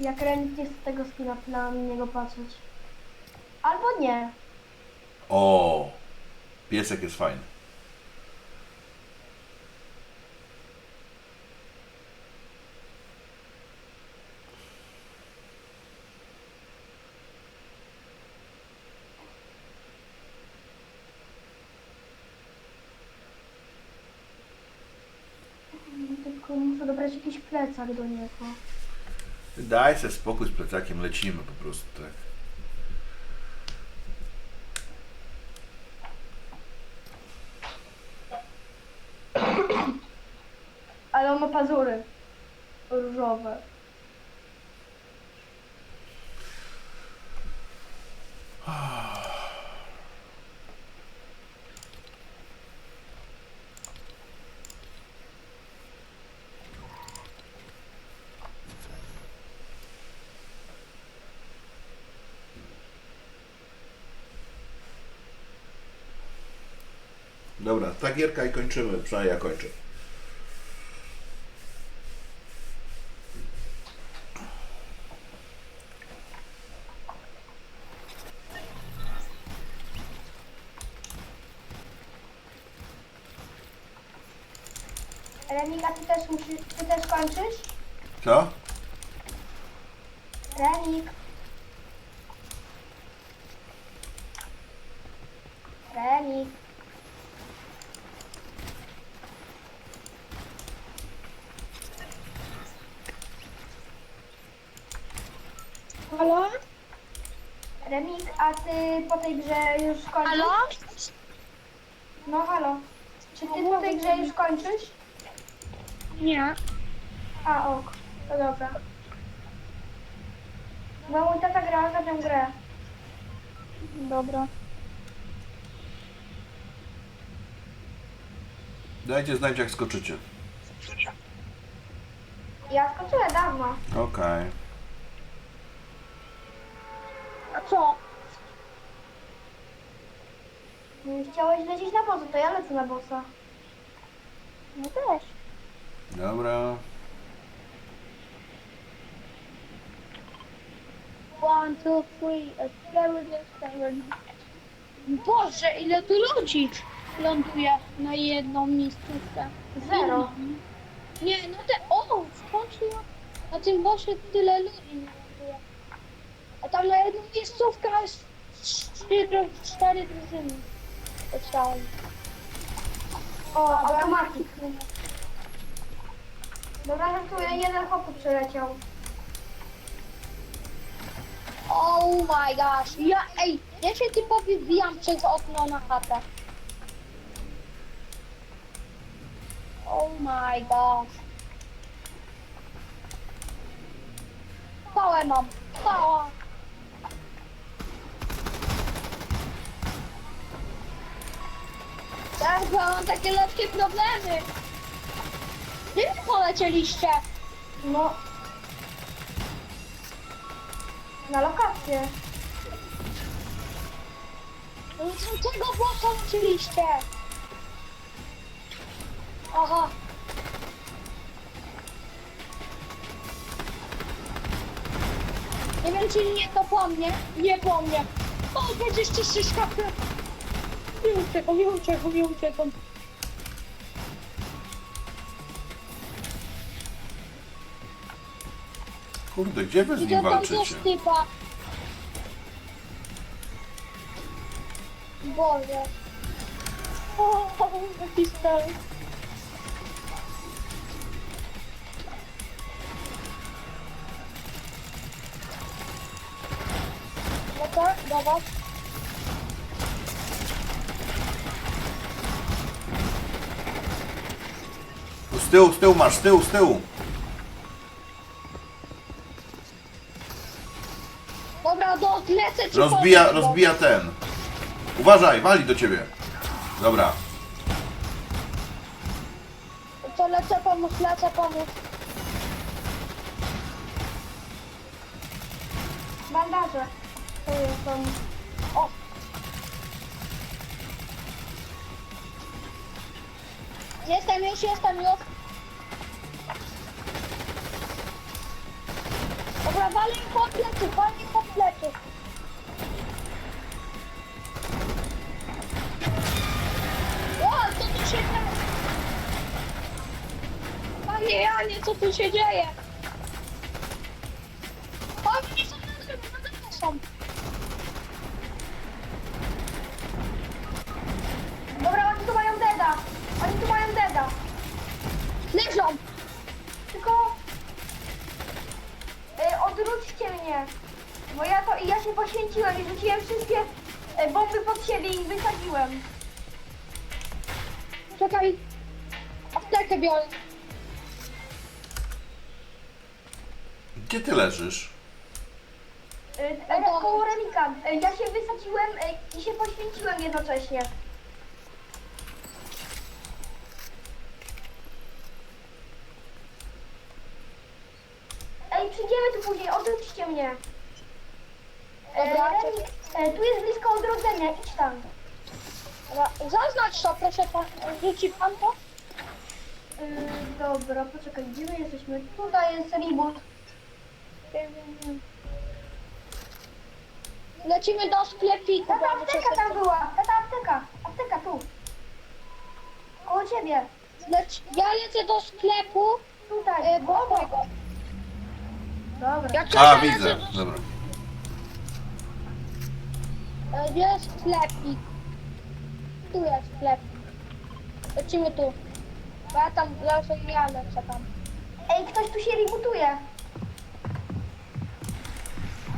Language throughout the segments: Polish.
Jak Remik nie chce tego skina na niego patrzeć. Albo nie. O, piesek jest fajny. Tylko muszę dobrać jakiś plecak do niego. Daj sobie spokój z plecakiem, lecimy po prostu, tak. Ale on ma pazury. Różowe. Dobra, ta gierka i kończymy, przynajmniej ja kończę. Remik, a ty też musisz, ty też kończysz? Co? Remik. Halo? Remik, a ty po tej grze już kończysz? Halo? No halo. Czy ty po tej grze już kończysz? Nie. A ok, to dobra. Bo mój tata grał za tę grę. Dobra. Dajcie znać jak skoczycie. Ja skończyłem dawno. Okej. A co? Chciałeś lecieć na bossa, to ja lecę na bossa. No też. Dobra. One, two, three, a seven, seven. Boże, ile tu ludzi ląduje na jedną miejscówkę. Zero. Nie, no te... O, w końcu na tym bosie tyle ludzi. A tam na jedną miejscówkę trzy, dru- cztery drużyny. Dostałem. O, automatik. Dobra, żartuję, jeden chłopu przyleciał. Oh my gosh. Ja, ej, ja się typowi wbijam przez okno na chatę. Oh my gosh. Pałę mam. Pała. Tak, bo mam takie lekkie problemy. Gdzie wy polecieliście? No. Na lokację. No co tego bossa uczyliście? Aha. Nie wiem, czy nie to po mnie. Nie po mnie. O, 26 HP. Nie uciekam, nie uciekam, nie uciekam. Kurde, gdzie wy z nim tam walczycie? typa. Boże. O, jaki stary. Dobra, dobra. Tu Z tyłu, z tyłu masz, z tyłu, z tyłu. Dobra, do lecę ci Rozbija, powiem, bo- rozbija ten. Uważaj, wali do ciebie. Dobra. To lecę pomóc, lecę pomóc. Bandaże. To jest tam. O! Jestem już, jestem już. Palę im po plecy, po. O, co tu się dzieje? Panie Janie, co tu się dzieje? Wysadziłem. Czekaj. Aptekę biorę. Gdzie ty leżysz? Y, re, koło Remika. Y, ja się wysadziłem y, i się poświęciłem jednocześnie. Ej, przyjdziemy tu później, odwróćcie mnie. E, Dobra, Remik, e, tu jest blisko odrodzenia, idź tam. Zaznacz to, proszę pan. Rzuci pan to? Dobra, poczekaj, gdzie my jesteśmy? Tutaj jest reboot. Lecimy do sklepiku. Tata bo apteka tam była, tata apteka, apteka tu. Koło ciebie, Lec... Ja lecę do sklepu. tutaj. E, bo tego. Dobra. Jak coś, A, ja widzę. do- Dobra. E, Gdzie jest sklepik? Tu jest sklepik. Lecimy tu. Bo ja tam lecę i ja lecę tam. Ej, ktoś tu się rebootuje.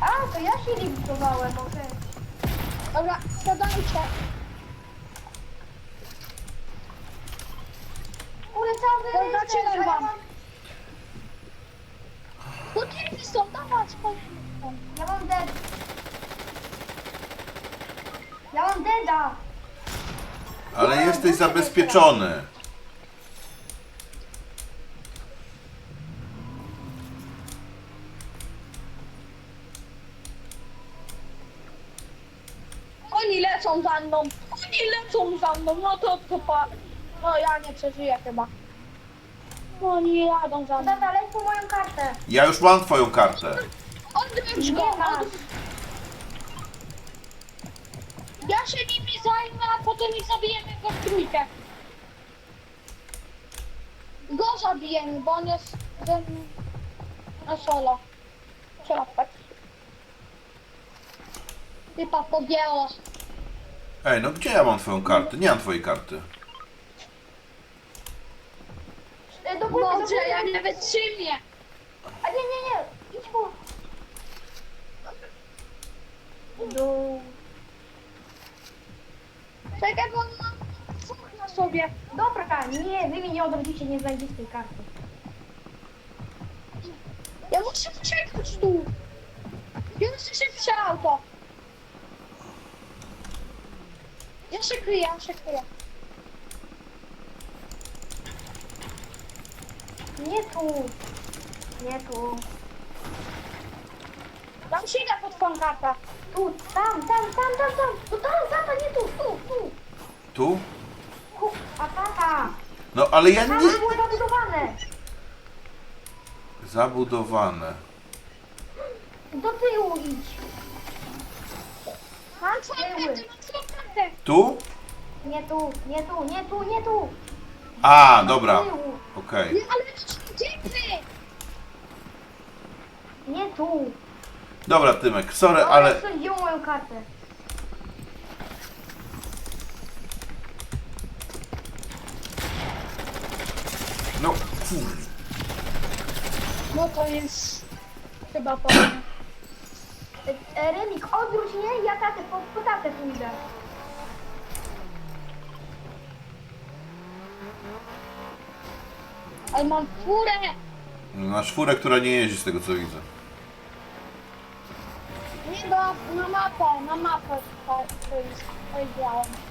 A, to ja się rebootowałem, okej. Dobra, siadajcie. Kurde, cały Dobra, rejestr, zaczynam a ja wam. mam- ty są, dawać swoje. Ja mam dead. Ja mam deda. Ale jesteś zabezpieczony. Oni lecą za mną. Oni lecą za mną. No to to pa. No ja nie przeżyję chyba. No oni jadą za mną. Tata, leć po moją kartę. Ja już mam twoją kartę. Odwróć go. Nie. Ja się nimi zajmę, a potem ich w trójkę. Go zabijemy, bo on jest ten na solo. Trzeba tak. Typa podjęło. Ej, no gdzie ja mam twoją kartę? Nie mam twojej karty. E, Do góry, do góry. ja nie wytrzymię. A nie, nie, nie. Idź po... Dół. Czekaj, bo on ma sobie. Dobra, nie, wy mi nie odrodzicie, nie znajdziecie tej karty. Ja muszę uciekać tu. Ja muszę się przy auto. Ja się kryję, ja się kryję. Nie tu. Nie tu. Tam się idę pod tą kartę. Tu, tam, tam, tam, tam, tam. No tam, tata, nie tu, tu, tu. Tu? Ku, a tata. No ale ja Tam nie... było zabudowane. Zabudowane. Do tyłu idź. Mam mam twoją kartę. Tu? Nie tu, nie tu, nie tu, nie tu. A, dobra. Okej. Nie, ale dziwny. Nie tu. Dobra, Tymek, sorry, No, ale... Moją kartę. Kur... No to jest chyba powiem. E, e, Remik, odwróć mnie, ja tatę, po, po tatę pójdę. Ale mam furę. Masz furę, która nie jeździ z tego co widzę. Nie do, na mapę, na mapę to, to jest, powiedziałem. Nie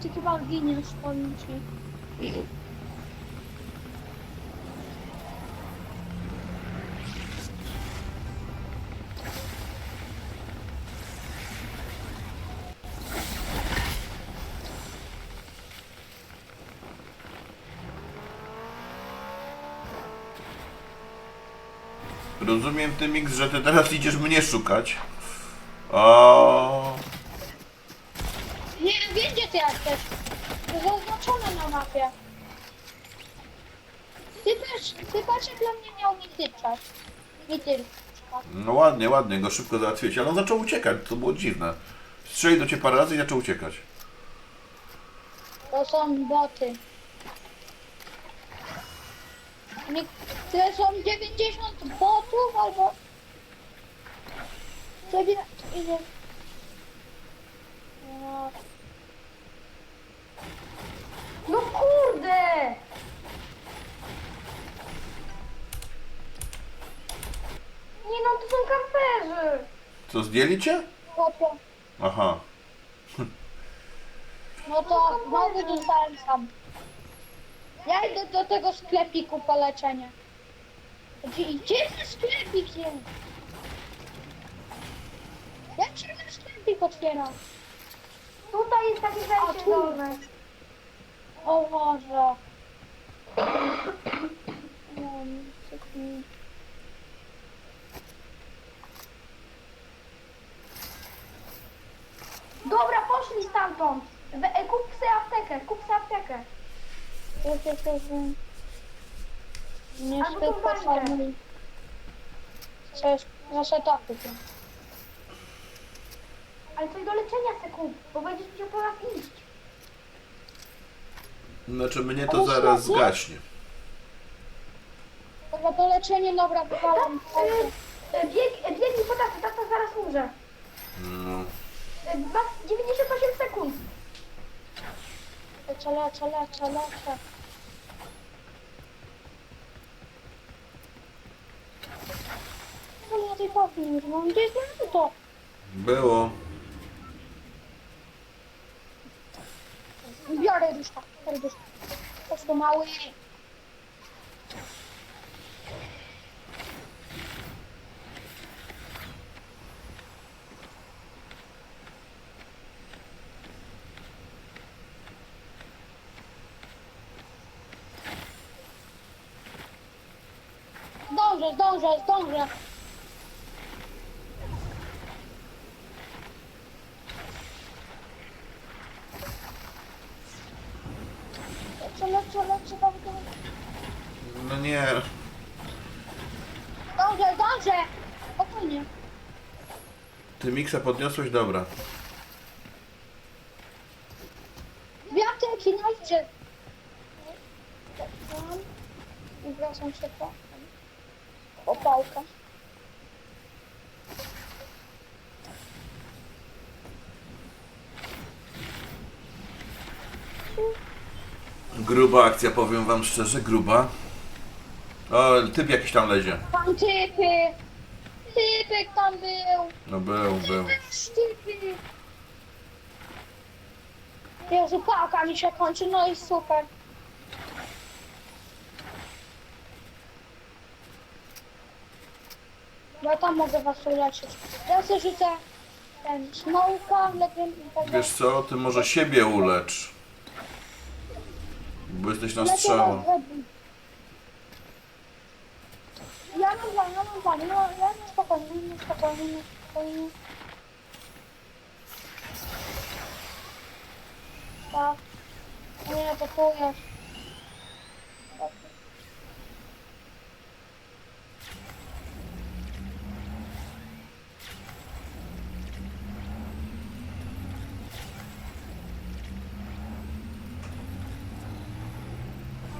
ty chyba giniesz, powiem ci. Rozumiem, Tymix, że ty teraz idziesz mnie szukać. Zaznaczone na mapie. Ty też, ty patrz jak dla mnie miał mi tyczać. Ty. No ładnie, ładnie, go szybko załatwiłeś, ale on zaczął uciekać, to było dziwne. Strzelił do ciebie parę razy i zaczął uciekać. To są boty. Niektóre są 90 botów albo... Sobie idzie... No, No kurde! Nie no, to są kamperzy. Co, zdjęli cię? chłopie. Aha. No to znowu zostałem sam. Ja idę do tego sklepiku po leczenie. Gdzie, gdzie ten sklepik jest? Jak się ten sklepik otwiera? Tutaj jest takie tu. dolne. O Boże. Dobra, poszli stamtąd. We, e, kup sobie aptekę, kup sobie aptekę. Nie Albo tą szybko bańkę. farmuj. Coś na setupy. Ale coś do leczenia chcę kup, bo będziesz musiał po nas iść. Znaczy mnie Ale to zaraz zgaśnie. Dobra, to leczenie, dobra, wywalam. E, e, bieg, e, biegnij po tatę, tata zaraz umrze. No. E, ma 98 sekund. Lecę, lecę, lecę, lecę. No ja tej papy już mam, gdzie jest moje to? Było. Biorę duszka, duszka. Po prostu mały. Dobrze. No nie. Zdążę, zdążę. Spokojnie. Ty Mixa podniosłeś? Dobra. Dwie apteki. I wracam się po opałkę. Gruba akcja, powiem wam szczerze, gruba. O, typ jakiś tam lezie. Tam typy. Typek tam był. No był, był. Typy. Jezu, pałka mi się kończy, no i super. Ja tam mogę was uleczyć. Ja sobie rzucę ten smołka, legend i tak Wiesz co, ty może siebie ulecz. Bo jesteś na strzała. Ja mam plan, ja mam plan, no, ja nie spokojnie, nie spokojnie, nie spokojnie. Tak. Nie, to tu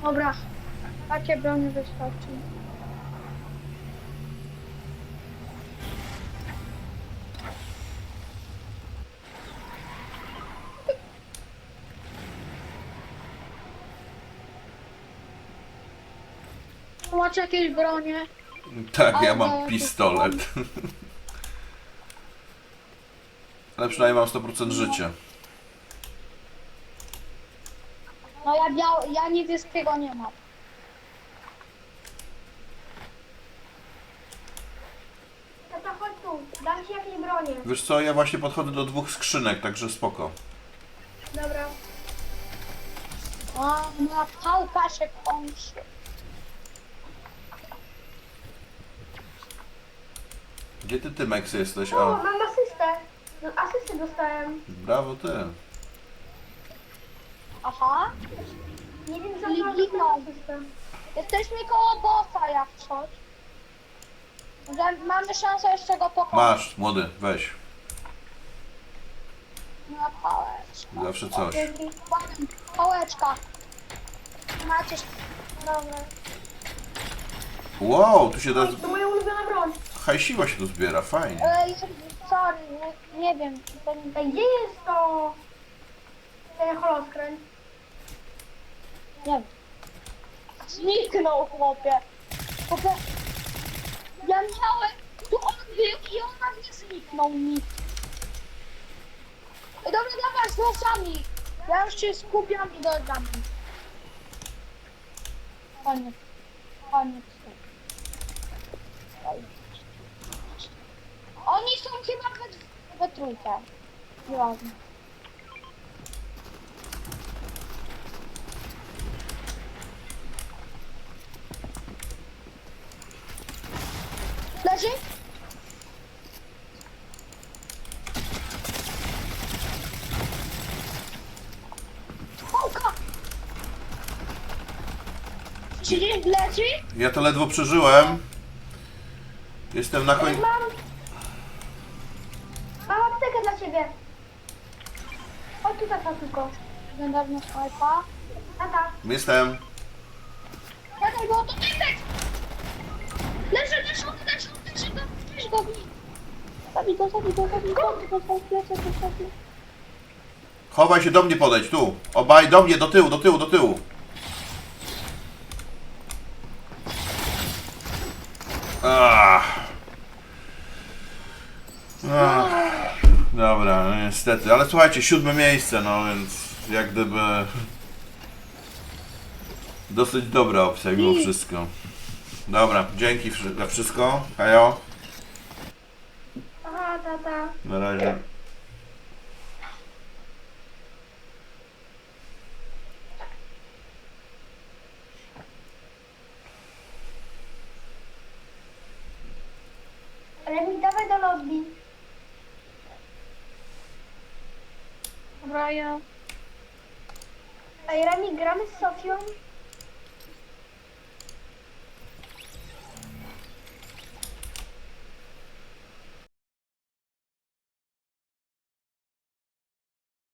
Dobra, takie broni wystarczy. Macie jakieś bronie? Tak, ja mam to- pistolet. Ale przynajmniej mam 100% życia. No ja ja niebieskiego nie mam. Tata, chodź tu, dam ci jakieś bronie. Wiesz co, ja właśnie podchodzę do dwóch skrzynek, także spoko. Dobra. A, moja pałka się kończy. Gdzie ty, Tymex, jesteś? O, O, mam asystę. No, asystę dostałem. brawo ty. Aha. Nie wiem, za ligną. Jesteśmy koło bossa jak coś. Że mamy szansę jeszcze go pokonać. Masz, młody, weź. Na pałeczkę. Zawsze coś. Pałeczka. Macie... Dobra. Wow, tu się da... To moja ulubiona broń. Hajsiła się tu zbiera, fajnie. Ej, sorry, nie, nie wiem. To nie... Ej, gdzie jest to... Ten holoskręt? Nie. Zniknął chłopie. Chłopie. Ja miałem... Tu on był i on nagle zniknął mi. Dobra, dawaj z losami. Ja już się skupiam i dodam. Koniec. Koniec. Oni są chyba we, we trójkę. Nieważne. Leży? Pałka! Czyli leży? Ja to ledwo przeżyłem. Jestem na końcu... mam... Mam aptekę dla ciebie. Chodź tu tata tylko. Niedawno snajpa. Tata. Jestem. Zabij go, zabij go, zabij go, zabij go, zabij go, zabij go, zabij go. Chowaj się do mnie podejdź, tu. Obaj do mnie, do tyłu, do tyłu, do tyłu. Ach. Ach. Dobra, no niestety, ale słuchajcie, siódme miejsce, no więc jak gdyby dosyć dobra opcja mimo wszystko. Dobra, dzięki za wszystko. Hejo, Aha, tata. na razie. Ale mi dawaj do lobby. Dobra, ja...